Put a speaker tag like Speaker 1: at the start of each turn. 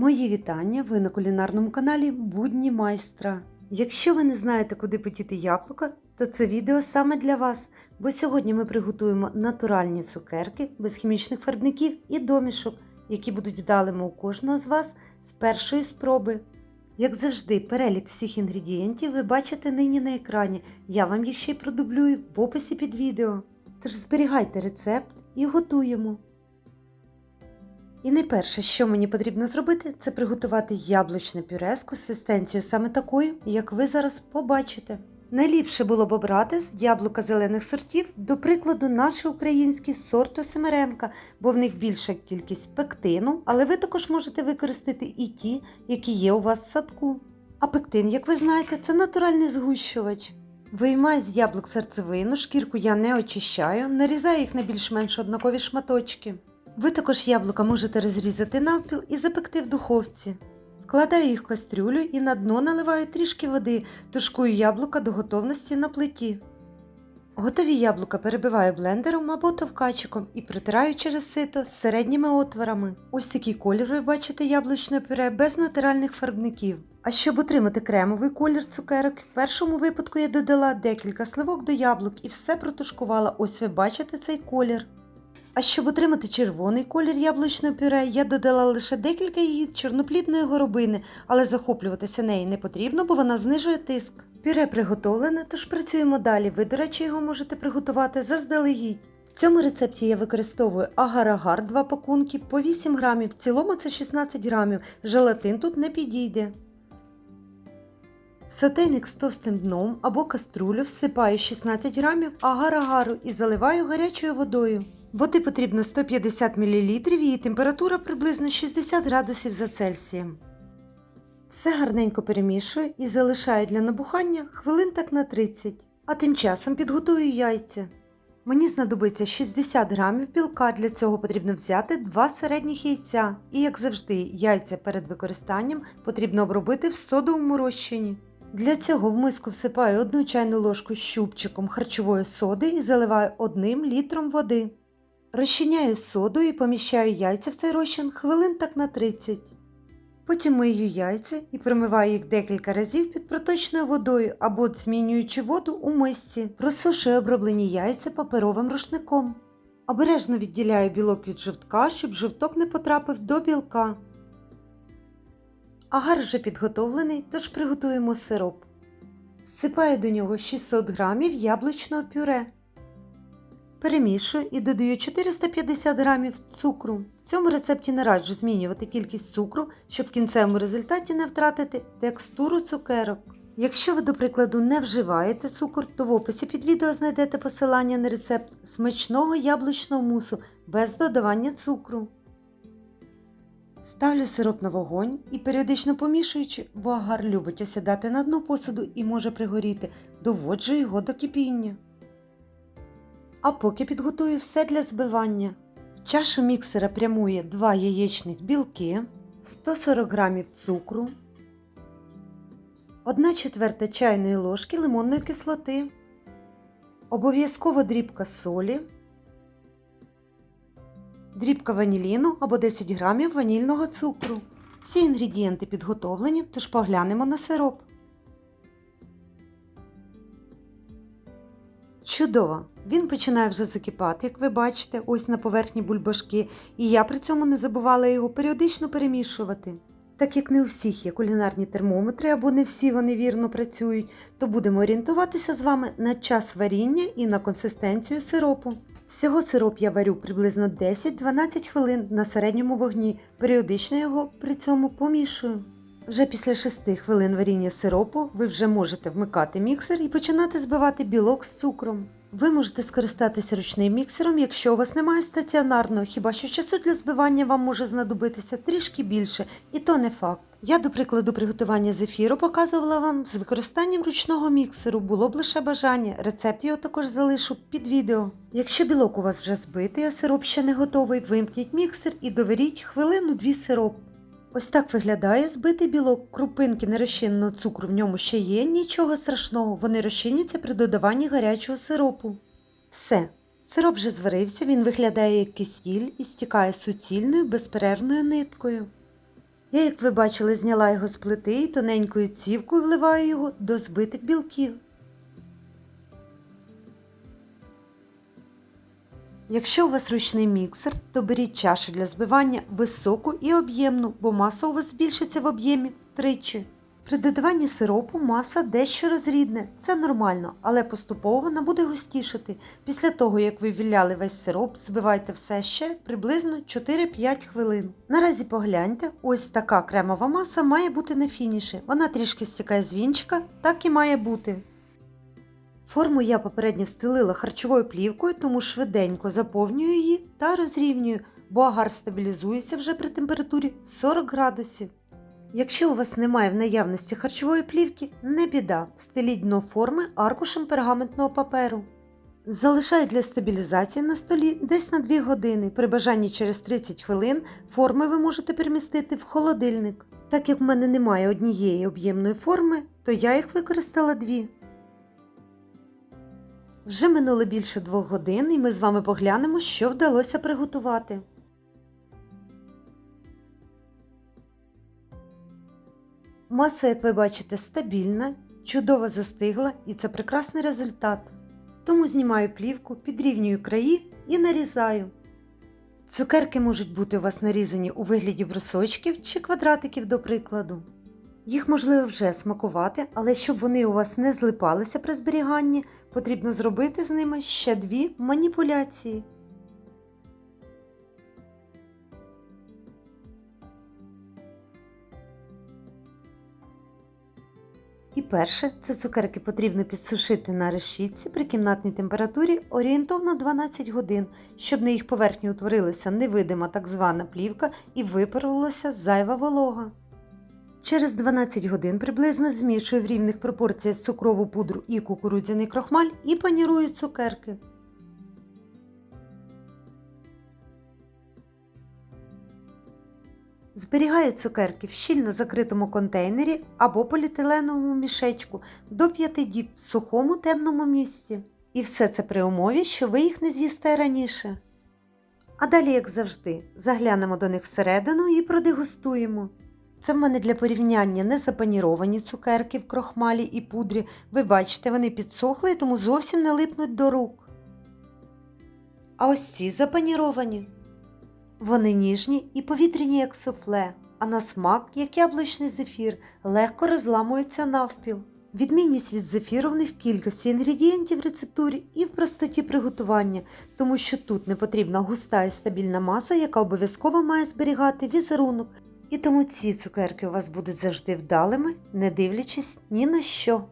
Speaker 1: Мої вітання! Ви на кулінарному каналі Будні майстра. Якщо ви не знаєте, куди подіти яблука, то це відео саме для вас, бо сьогодні ми приготуємо натуральні цукерки без хімічних фарбників і домішок, які будуть вдалими у кожного з вас з першої спроби. Як завжди, перелік всіх інгредієнтів ви бачите нині на екрані. Я вам їх ще й продублюю в описі під відео. Тож зберігайте рецепт і готуємо. І найперше, що мені потрібно зробити, це приготувати яблучне пюре з консистенцією саме такою, як ви зараз побачите. Найліпше було б обрати з яблука зелених сортів, до прикладу, наші українські сорту Семеренка, бо в них більша кількість пектину, але ви також можете використати і ті, які є у вас в садку. А пектин, як ви знаєте, це натуральний згущувач. Виймаю з яблук серцевину, шкірку я не очищаю, нарізаю їх на більш-менш однакові шматочки. Ви також яблука можете розрізати навпіл і запекти в духовці. Вкладаю їх в кастрюлю і на дно наливаю трішки води, тушкую яблука до готовності на плиті. Готові яблука перебиваю блендером або товкачиком і протираю через сито з середніми отворами. Ось такий колір ви бачите яблучне пюре без натуральних фарбників. А щоб отримати кремовий колір цукерок, в першому випадку я додала декілька сливок до яблук і все протушкувала. Ось ви бачите цей колір. А щоб отримати червоний колір яблучного пюре, я додала лише декілька яєць чорноплідної горобини, але захоплюватися нею не потрібно, бо вона знижує тиск. Пюре приготовлене, тож працюємо далі. Ви, до речі, його можете приготувати заздалегідь. В цьому рецепті я використовую агар-агар 2 пакунки по 8 грамів, в цілому це 16 грамів, желатин тут не підійде. В сотейник з товстим дном або каструлю всипаю 16 грамів агар-агару і заливаю гарячою водою. Води потрібно 150 мл, її температура приблизно 60 градусів за Цельсієм. Все гарненько перемішую і залишаю для набухання хвилин так на 30, а тим часом підготую яйця. Мені знадобиться 60 грамів білка, для цього потрібно взяти 2 середніх яйця. І, як завжди, яйця перед використанням потрібно обробити в содовому розчині. Для цього в миску всипаю 1 чайну ложку щупчиком харчової соди і заливаю 1 літром води. Розчиняю соду і поміщаю яйця в цей розчин хвилин так на 30. Потім мию яйця і промиваю їх декілька разів під проточною водою або змінюючи воду у мисці. Просушую оброблені яйця паперовим рушником. Обережно відділяю білок від жовтка, щоб жовток не потрапив до білка. Агар вже підготовлений, тож приготуємо сироп. Всипаю до нього 600 г яблучного пюре. Перемішую і додаю 450 г цукру. В цьому рецепті не раджу змінювати кількість цукру, щоб в кінцевому результаті не втратити текстуру цукерок. Якщо ви, до прикладу, не вживаєте цукор, то в описі під відео знайдете посилання на рецепт смачного яблучного мусу без додавання цукру. Ставлю сироп на вогонь і періодично помішуючи, бо агар любить осідати на дно посуду і може пригоріти, доводжу його до кипіння. А поки підготую все для збивання. В чашу міксера прямує 2 яєчних білки, 140 г цукру, 1 четверта чайної ложки лимонної кислоти, обов'язково дрібка солі, дрібка ваніліну або 10 г ванільного цукру. Всі інгредієнти підготовлені, тож поглянемо на сироп. Чудово! Він починає вже закипати, як ви бачите, ось на поверхні бульбашки, і я при цьому не забувала його періодично перемішувати. Так як не у всіх є кулінарні термометри або не всі вони вірно працюють, то будемо орієнтуватися з вами на час варіння і на консистенцію сиропу. Всього сироп я варю приблизно 10-12 хвилин на середньому вогні, періодично його при цьому помішую. Вже після 6 хвилин варіння сиропу ви вже можете вмикати міксер і починати збивати білок з цукром. Ви можете скористатися ручним міксером, якщо у вас немає стаціонарного, хіба що часу для збивання вам може знадобитися трішки більше, і то не факт. Я, до прикладу, приготування зефіру показувала вам з використанням ручного міксеру, було б лише бажання. Рецепт його також залишу під відео. Якщо білок у вас вже збитий, а сироп ще не готовий, вимкніть міксер і доваріть хвилину-дві сироп. Ось так виглядає збитий білок. Крупинки нерозчиненого цукру в ньому ще є, нічого страшного, вони розчиняться при додаванні гарячого сиропу. Все, сироп вже зварився, він виглядає як кисіль і стікає суцільною безперервною ниткою. Я, як ви бачили, зняла його з плити і тоненькою цівкою вливаю його до збитих білків. Якщо у вас ручний міксер, то беріть чашу для збивання високу і об'ємну, бо маса у вас збільшиться в об'ємі втричі. При додаванні сиропу маса дещо розрідне, це нормально, але поступово вона буде густішати. Після того, як ви ввіляли весь сироп, збивайте все ще приблизно 4-5 хвилин. Наразі погляньте, ось така кремова маса має бути на фініші. Вона трішки стікає з вінчика, так і має бути. Форму я попередньо стелила харчовою плівкою, тому швиденько заповнюю її та розрівнюю, бо агар стабілізується вже при температурі 40 градусів. Якщо у вас немає в наявності харчової плівки, не біда, стеліть дно форми аркушем пергаментного паперу. Залишаю для стабілізації на столі десь на 2 години. При бажанні через 30 хвилин форми ви можете перемістити в холодильник. Так як в мене немає однієї об'ємної форми, то я їх використала дві. Вже минуло більше двох годин, і ми з вами поглянемо, що вдалося приготувати. Маса, як ви бачите, стабільна, чудово застигла і це прекрасний результат. Тому знімаю плівку, підрівнюю краї і нарізаю. Цукерки можуть бути у вас нарізані у вигляді брусочків чи квадратиків, до прикладу. Їх можливо вже смакувати, але щоб вони у вас не злипалися при зберіганні, потрібно зробити з ними ще дві маніпуляції. І перше, це цукерки потрібно підсушити на решітці при кімнатній температурі орієнтовно 12 годин, щоб на їх поверхні утворилася невидима так звана плівка і випарувалася зайва волога. Через 12 годин приблизно змішую в рівних пропорціях цукрову пудру і кукурудзяний крохмаль і панірую цукерки. Зберігаю цукерки в щільно закритому контейнері або поліетиленовому мішечку до 5 діб в сухому темному місці. І все це при умові, що ви їх не з'їсте раніше. А далі, як завжди, заглянемо до них всередину і продегустуємо. Це в мене для порівняння не запаніровані цукерки в крохмалі і пудрі. Ви бачите, вони підсохли, тому зовсім не липнуть до рук. А ось ці запаніровані. Вони ніжні і повітряні, як суфле, а на смак, як яблучний зефір, легко розламуються навпіл. Відмінність від зефіру в них в кількості інгредієнтів в рецептурі і в простоті приготування, тому що тут не потрібна густа і стабільна маса, яка обов'язково має зберігати візерунок. І тому ці цукерки у вас будуть завжди вдалими, не дивлячись ні на що.